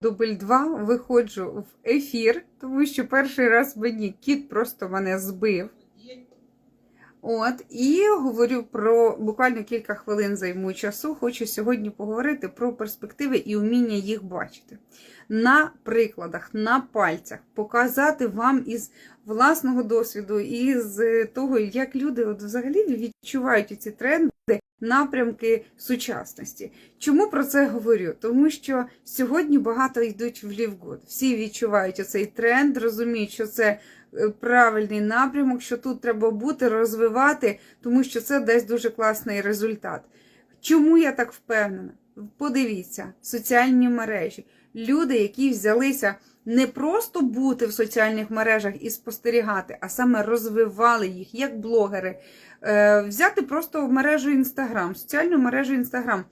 Дубль 2 виходжу в ефір, тому що перший раз мені кіт просто мене збив. От, і говорю про буквально кілька хвилин займу часу. Хочу сьогодні поговорити про перспективи і вміння їх бачити. На прикладах, на пальцях, показати вам із власного досвіду, із того, як люди от взагалі відчувають ці тренди. Напрямки сучасності. Чому про це говорю? Тому що сьогодні багато йдуть в лівгуд. Всі відчувають оцей тренд, розуміють, що це е, правильний напрямок, що тут треба бути, розвивати, тому що це дасть дуже класний результат. Чому я так впевнена? Подивіться, соціальні мережі. Люди, які взялися не просто бути в соціальних мережах і спостерігати, а саме розвивали їх як блогери. Е, Взяти просто мережу Інстаграм, соціальну мережу Інстаграм.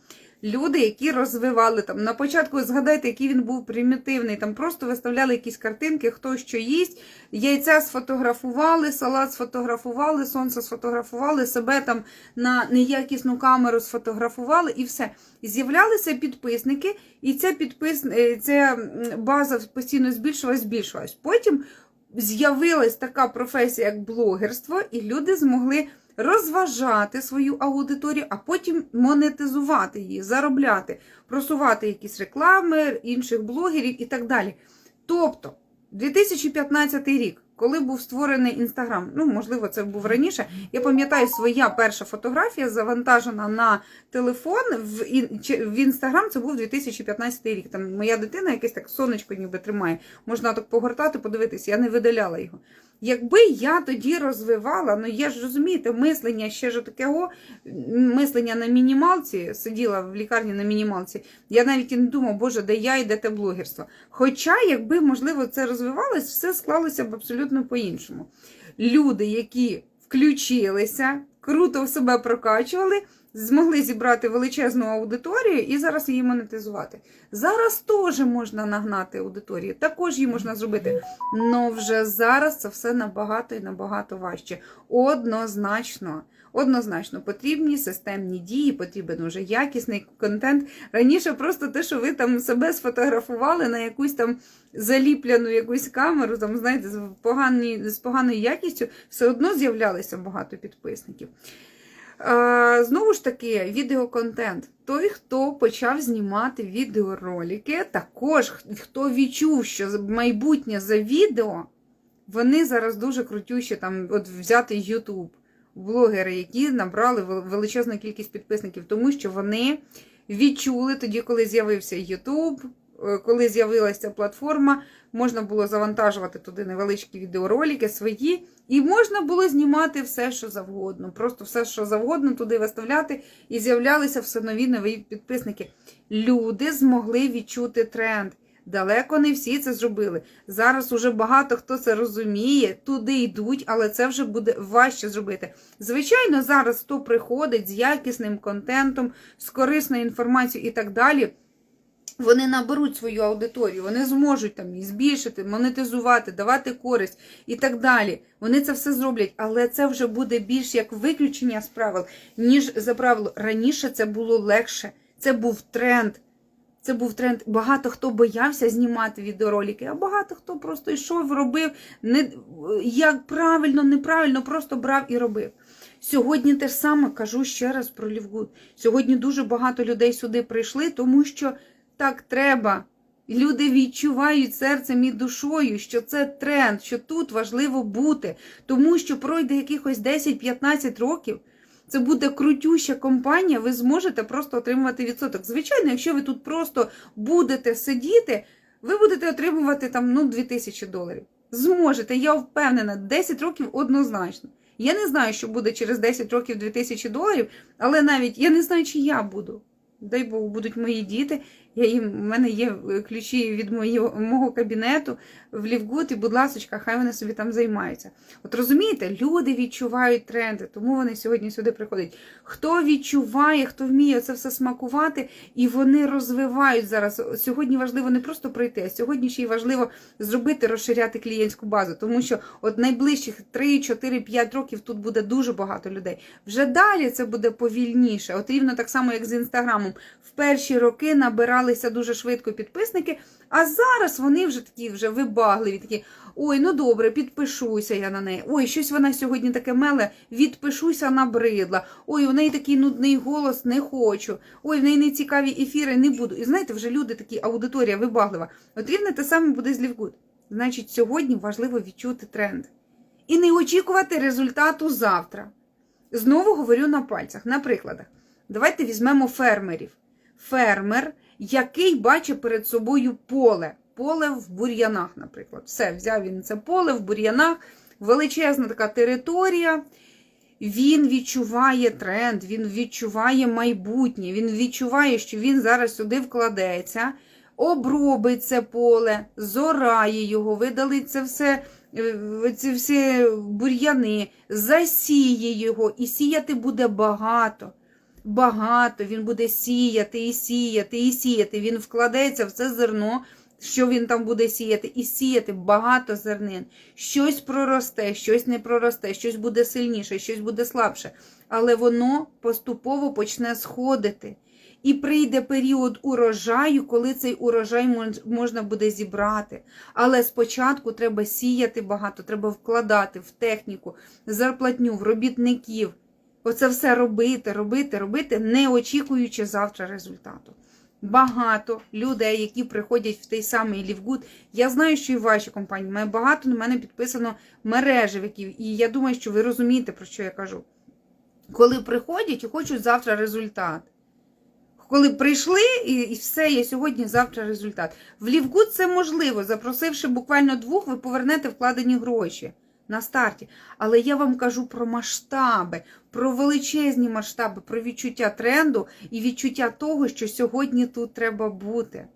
Люди, які розвивали там на початку, згадайте, який він був примітивний. Там просто виставляли якісь картинки, хто що їсть, яйця сфотографували, салат сфотографували, сонце сфотографували, себе там на неякісну камеру сфотографували і все. З'являлися підписники, і ця підпис... е, ця база постійно збільшувалась, збільшувалась. Потім з'явилась така професія, як блогерство, і люди змогли розважати свою аудиторію, а потім монетизувати її, заробляти, просувати якісь реклами інших блогерів і так далі. Тобто, 2015 рік, коли був створений інстаграм, ну можливо, це був раніше. Я пам'ятаю, своя перша фотографія завантажена на телефон в в інстаграм. Це був 2015 рік. Там моя дитина якесь так сонечко ніби тримає. Можна так погортати, подивитися. Я не видаляла його. Якби я тоді розвивала, ну я ж розумієте, мислення ще ж такого, мислення на мінімалці, сиділа в лікарні на мінімалці, я навіть і не думав, боже, де я і де те блогерство. Хоча, якби, можливо, це розвивалось, все склалося б абсолютно по-іншому. Люди, які включилися, круто в себе прокачували, змогли зібрати величезну аудиторію і зараз її монетизувати. Зараз теж можна нагнати аудиторію, також її можна зробити. але вже зараз це все набагато і набагато важче. Однозначно. Однозначно потрібні системні дії, потрібен уже якісний контент. Раніше просто те, що ви там себе сфотографували на якусь там заліпляну якусь камеру, там, знаєте, з, погані, з поганою якістю, все одно з'являлося багато підписників. Знову ж таки, відеоконтент. Той, хто почав знімати відеоролики, також хто відчув, що майбутнє за відео, вони зараз дуже крутющі, там, от взяти YouTube, блогери, які набрали величезну кількість підписників, тому що вони відчули тоді, коли з'явився YouTube, е, коли з'явилася платформа, можна було завантажувати туди невеличкі відеоролики свої, і можна було знімати все, що завгодно. Просто все, що завгодно, туди виставляти, і з'являлися все нові нові підписники. Люди змогли відчути тренд. Далеко не всі це зробили. Зараз уже багато хто це розуміє, туди йдуть, але це вже буде важче зробити. Звичайно, зараз хто приходить з якісним контентом, з корисною інформацією і так далі. Вони наберуть свою аудиторію, вони зможуть там збільшити, монетизувати, давати користь і так далі. Вони це все зроблять, але це вже буде більш як виключення з правил, ніж за правило. Раніше це було легше. Це був тренд. Це був тренд. Багато хто боявся знімати відеоролики, а багато хто просто йшов, робив не як правильно, неправильно, просто брав і робив. Сьогодні те ж саме кажу ще раз про Лівгуд. Сьогодні дуже багато людей сюди прийшли, тому що так треба. Люди відчувають серцем і душою, що це тренд, що тут важливо бути, тому що пройде якихось 10-15 років. Це буде крутюща компанія, ви зможете просто отримувати відсоток. Звичайно, якщо ви тут просто будете сидіти, ви будете отримувати там ну 2000 доларів. Зможете, я впевнена, 10 років однозначно. Я не знаю, що буде через 10 років 2000 доларів, але навіть я не знаю, чи я буду. Дай Бог, будуть мої діти. Я їм, в мене є е, ключі від моєго, мого кабінету в Лівгуд, і, будь ласка, хай вони собі там займаються. От розумієте, люди відчувають тренди, тому вони сьогодні сюди приходять. Хто відчуває, хто вміє це все смакувати, і вони розвивають зараз. Сьогодні важливо не просто пройти, а сьогодні ще й важливо зробити, розширяти клієнтську базу, тому що от найближчих 3, 4, 5 років тут буде дуже багато людей. Вже далі це буде повільніше. От рівно так само, як з інстаграмом. В перші роки набиралися дуже швидко підписники, А зараз вони вже такі вже вибагливі, такі, ой, ну добре, підпишуся я на неї. Ой, щось вона сьогодні таке меле, відпишуся набридла. Ой, у неї такий нудний голос, не хочу. Ой, в неї не цікаві ефіри, не буду. І знаєте, вже люди такі, аудиторія вибаглива. От рівне те саме буде з Лівгуд. Значить, сьогодні важливо відчути тренд. І не очікувати результату завтра. Знову говорю на пальцях, на прикладах. Давайте візьмемо фермерів. Фермер, який бачить перед собою поле. Поле в бур'янах, наприклад. Все, взяв він це поле в бур'янах, величезна така територія. Він відчуває тренд, він відчуває майбутнє, він відчуває, що він зараз сюди вкладеться, обробить це поле, зорає його, видалить це все, е, ці всі бур'яни, засіє його, і сіяти буде багато. Багато він буде сіяти і сіяти і сіяти. Він вкладеться в це зерно, що він там буде сіяти, і сіяти багато зернин. Щось проросте, щось не проросте, щось буде сильніше, щось буде слабше. Але воно поступово почне сходити. І прийде період урожаю, коли цей урожай мож- можна буде зібрати. Але спочатку треба сіяти багато, треба вкладати в техніку, зарплатню, в робітників. Оце все робити, робити, робити, не очікуючи завтра результату. Багато людей, які приходять в той самий Лівгуд. Я знаю, що і в вашій компанії має багато на мене підписано мережевиків, і я думаю, що ви розумієте, про що я кажу. Коли приходять і хочуть завтра результат. Коли прийшли, і, і все, є сьогодні, завтра результат. В Лівгуд це можливо. Запросивши буквально двох, ви повернете вкладені гроші на старті. Але я вам кажу про масштаби, про величезні масштаби, про відчуття тренду і відчуття того, що сьогодні тут треба бути,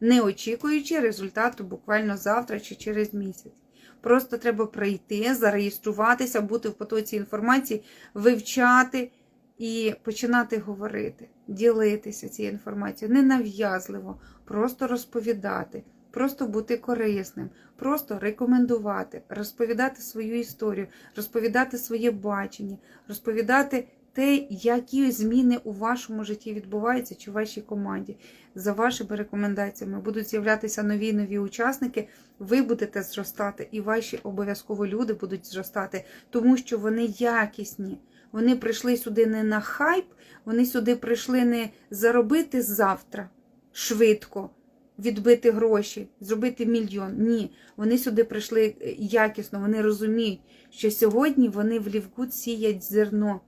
не очікуючи результату буквально завтра чи через місяць. Просто треба прийти, зареєструватися, бути в потоці інформації, вивчати і починати говорити, ділитися цією інформацією ненав'язливо, просто розповідати. Просто бути корисним, просто рекомендувати, розповідати свою історію, розповідати своє бачення, розповідати те, які зміни у вашому житті відбуваються чи в вашій команді. За вашими рекомендаціями будуть з'являтися нові нові учасники. Ви будете зростати, і ваші обов'язково люди будуть зростати, тому що вони якісні. Вони прийшли сюди не на хайп, вони сюди прийшли не заробити завтра швидко відбити гроші, зробити мільйон. Ні, вони сюди прийшли е, якісно, вони розуміють, що сьогодні вони в Лівгуд сіять зерно,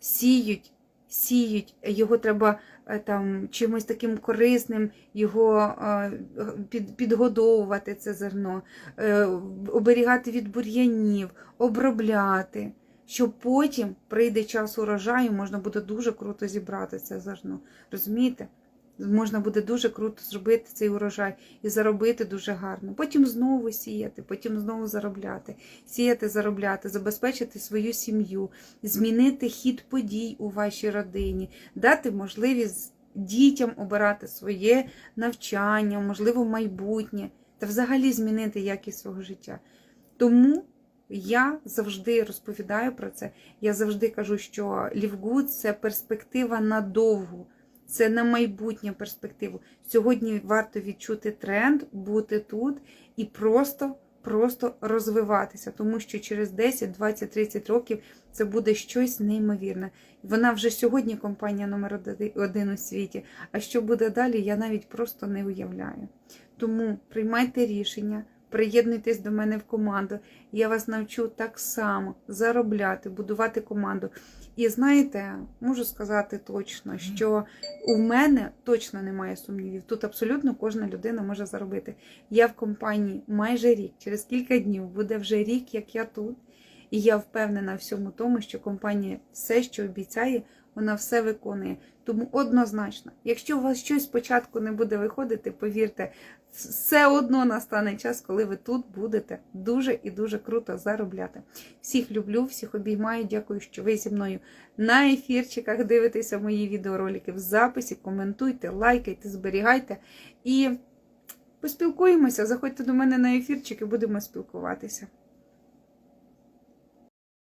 сіють, сіють, його треба е, там чимось таким корисним, його е, під, підгодовувати це зерно, оберігати від бур'янів, обробляти. Щоб потім прийде час урожаю, можна буде дуже круто зібрати це зерно. Розумієте? Можна буде дуже круто зробити цей урожай і заробити дуже гарно. Потім знову сіяти, потім знову заробляти, сіяти, заробляти, забезпечити свою сім'ю, змінити хід подій у вашій родині, дати можливість дітям обирати своє навчання, можливо, майбутнє та взагалі змінити якість свого життя. Тому я завжди розповідаю про це. Я завжди кажу, що Лівгуд це перспектива надовгу. Це на майбутню перспективу. Сьогодні варто відчути тренд, бути тут і просто, просто розвиватися, тому що через 10, 20, 30 років це буде щось неймовірне. Вона вже сьогодні компанія номер один у світі. А що буде далі, я навіть просто не уявляю. Тому приймайте рішення. Приєднуйтесь до мене в команду. Я вас навчу так само заробляти, будувати команду. І знаєте, можу сказати точно, що у мене точно немає сумнівів. Тут абсолютно кожна людина може заробити. Я в компанії майже рік, через кілька днів буде вже рік, як я тут. І я впевнена в всьому тому, що компанія все, що обіцяє, вона все виконує. Тому однозначно, якщо у вас щось спочатку не буде виходити, повірте, все одно настане час, коли ви тут будете дуже і дуже круто заробляти. Всіх люблю, всіх обіймаю. Дякую, що ви зі мною на ефірчиках дивитеся мої відеоролики в записі. Коментуйте, лайкайте, зберігайте і поспілкуємося. Заходьте до мене на ефірчик і будемо спілкуватися.